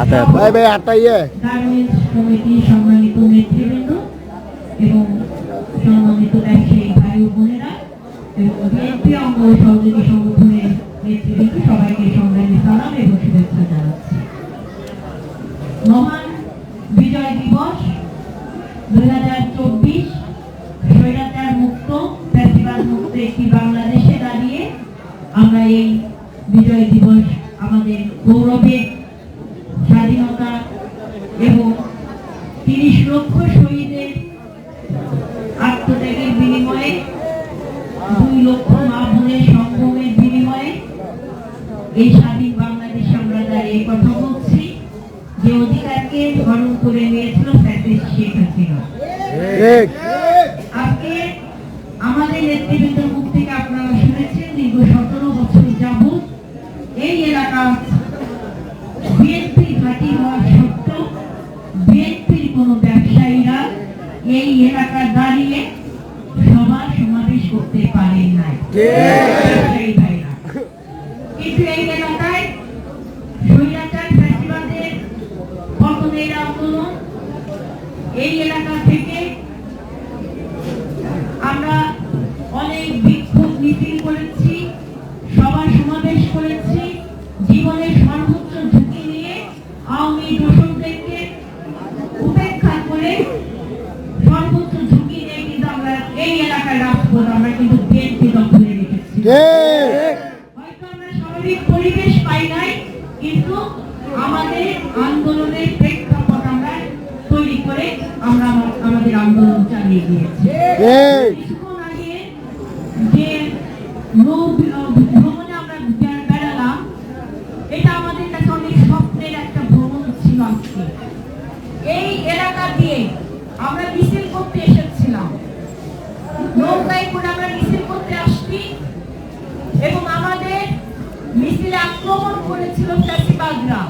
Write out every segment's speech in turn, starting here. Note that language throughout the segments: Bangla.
আচ্ছা ভাই ভাই আটটা ইয়ে। কমিটির সম্মানিত নেতৃবৃন্দ এবং সম্মানিত ব্যবসায়ী ভাই ও বোনেরা এবং বিএনপি অঙ্গ সহযোগী সংগঠনের নেতৃবৃন্দ সবাইকে সংগ্রামী সালাম এবং শুভেচ্ছা জানাচ্ছি। মহান বিজয় দিবস দুই হাজার চব্বিশ স্বৈরাচার মুক্ত ফ্যাসিবাদ মুক্ত একটি বাংলাদেশে দাঁড়িয়ে আমরা এই বিজয় দিবস আমাদের গৌরবের স্বাধীনতা এবং তিরিশ লক্ষ শহীদের আত্মত্যাগের বিনিময়ে, দুই লক্ষ মা বোনের সংগ্রামের বিনিময়ে এই স্বাধীন বাংলাদেশে আমরা দাঁড়িয়ে কথা বলছি। যে অধিকারকে হরণ করে নিয়েছিল ফ্যাসিস্ট শেখ হাসিনা। আমাদের নেতৃবৃন্দের মুখ থেকে আপনারা শুনেছেন দীর্ঘ সতেরো বছর যাবৎ এই এলাকা বিএনপি ঘাঁটি হওয়া সত্ত্বেও বিএনপির কোনো ব্যবসায়ীরা এই এলাকা দাঁড়িয়ে সভা সমাবেশ করতে পারেন নাই। কিন্তু এই এলাকায় স্বৈরাচার ফ্যাসিবাদের পতনের আন্দোলন এই এলাকা থেকে আমরা স্বাভাবিক আন্দোলনের প্রেক্ষাপট আমরা তৈরি বেড়ালাম এটা আমাদের কাছে অনেক একটা ভ্রমণ ছিল এই এলাকা দিয়ে আমরা মিছিল করতে এসেছিলাম নৌকায় করে আমরা মিছিল করতে আসছি এবং আমাদের মিছিলে আক্রমণ করেছিল চাষিবাগরা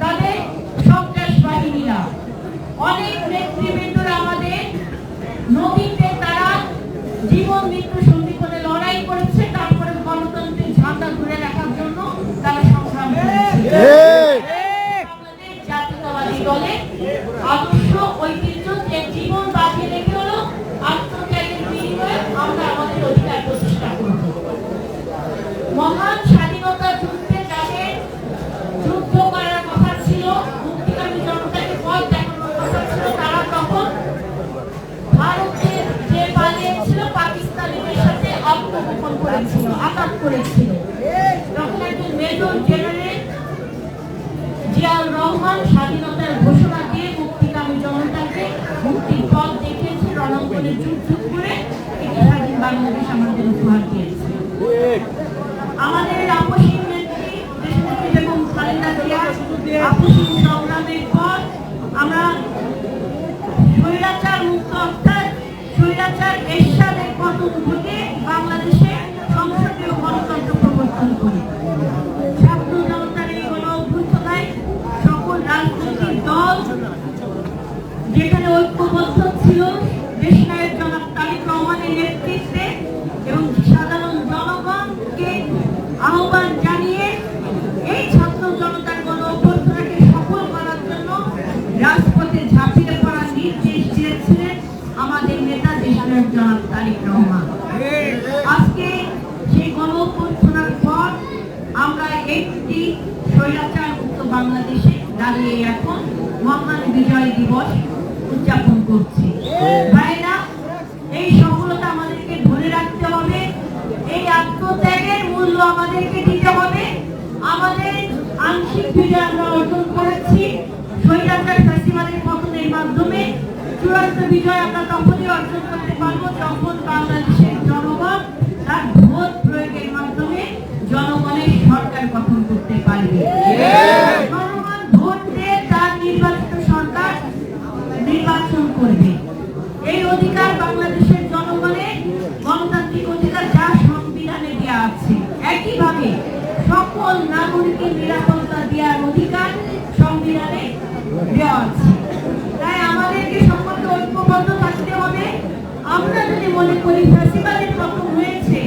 তাদের সন্ত্রাস বাহিনীরা অনেক নেতৃবৃন্দরা করেছিল, আঘাত করেছিল। তখন একজন মেজর জেনারেল জিয়াউর রহমান স্বাধীনতার ঘোষণা দিয়ে মুক্তিকামী জনতাকে মুক্তির পথ দেখিয়েছে, রণাঙ্গনে যুদ্ধ করে একটি স্বাধীন বাংলাদেশ আমাদের উপহার দিয়েছে। আমাদের নেত্রী দেশনেত্রী বেগম খালেদা জিয়া সংগ্রামের পর আমরা স্বৈরাচার মুক্ত অর্থাৎ স্বৈরাচার এরশাদের পতন বাংলাদেশে স্বৈরাচার মুক্ত বাংলাদেশে দাঁড়িয়ে এখন মহান বিজয় দিবস উদযাপন করছি। ভাইরা, এই সফলতা আমাদেরকে ধরে রাখতে হবে, এই আত্মত্যাগের মূল্য আমাদেরকে দিতে হবে। আমাদের আংশিক বিজয় আমরা অর্জন করেছি, স্বৈরাচার ফ্যাসিবাদের পতনের মাধ্যমে। চূড়ান্ত বিজয় আমরা তখনই অর্জন করতে পারব যখন বাংলাদেশের নাগরিকের নিরাপত্তা দেওয়ার অধিকার সংবিধানে দেওয়া আছে তাই আমাদেরকে সকলকে ঐক্যবদ্ধ থাকতে হবে। মনে করি ফ্যাসিবাদের পতন হয়েছে,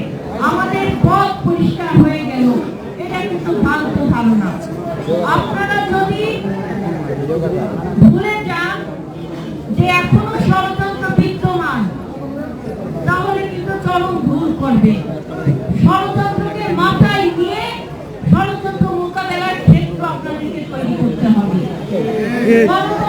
আমাদের পথ পরিষ্কার হয়ে গেল। এটা কিন্তু ফালতু ধারণা আপনারা যদি ভুলে যান যে এখনও ষড়যন্ত্র বিদ্যমান, তাহলে কিন্তু চরম ভুল করবে ষড়যন্ত্রকে মাথায় নিয়ে ষড়যন্ত্র মোকাবেলার ক্ষেত্র আপনাদেরকে তৈরি করতে হবে গণতন্ত্রকে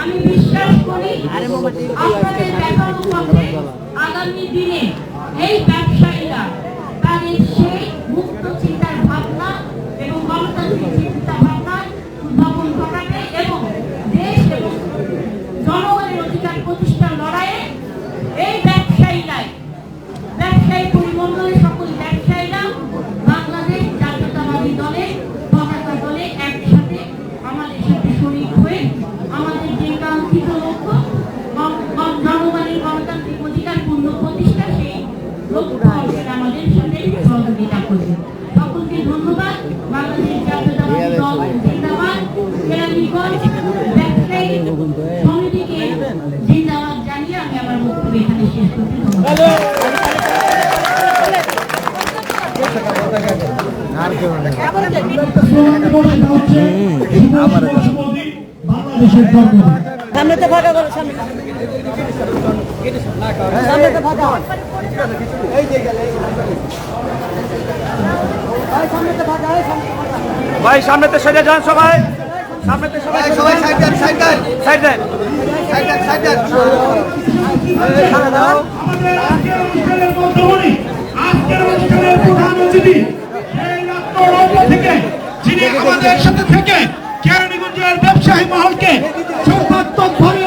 আমি বিশ্বাস করি আপনাদের পথে আগামী দিনে এই ব্যবসায়ীরা তাদের সেই মুক্ত চিন্তার ভাবনা এবং গণতান্ত্রিক চিন্তা ভাবনা উদ্ভাবন ঘটাবে এবং দেশ এবং জনগণের অধিকার প্রতিষ্ঠার লড়াইয়ে এই ব্যবসায়ীরাই জাতীয়তাবাদী দলে একসাথে আমাদের সাথে শরিক হয়ে আমাদের যে কাঙ্ক্ষিত লক্ষ্য, গণ- গণ- জনগণের গণতান্ত্রিক অধিকার প্রতিষ্ঠা আমাদের সাথে সহযোগিতা করবে। ধন্যবাদ। বাংলাদেশ জাতীয়তাবাদী সমিতিকে জিন্দাবাদ জানিয়ে আমি আমার বক্তব্য এখানে শেষ করতে বাংলাদেশের জন্মদিন সামনেতে ফাঁকা করো সামনে। সামনেতে ফাঁকা। ভাই, সামনেতে ফাঁকা এই সামনেতে ফাঁকা। ভাই সামনেতে সেরে যান। সবাই সামনেতে সবাই সবাই সাইড দেন সাইড দেন। সাইড দেন সাইড দেন। সাইড দেন। আমাদের আজকের অনুষ্ঠানের মধ্যমণি আজকের অনুষ্ঠানের প্রধান অতিথি সেই রাষ্ট্ররত্ন থেকে যিনি আমাদের সাথে থেকে কেরানীগঞ্জের ব্যবসায়ী মহলকে সর্বাত্মকভাবে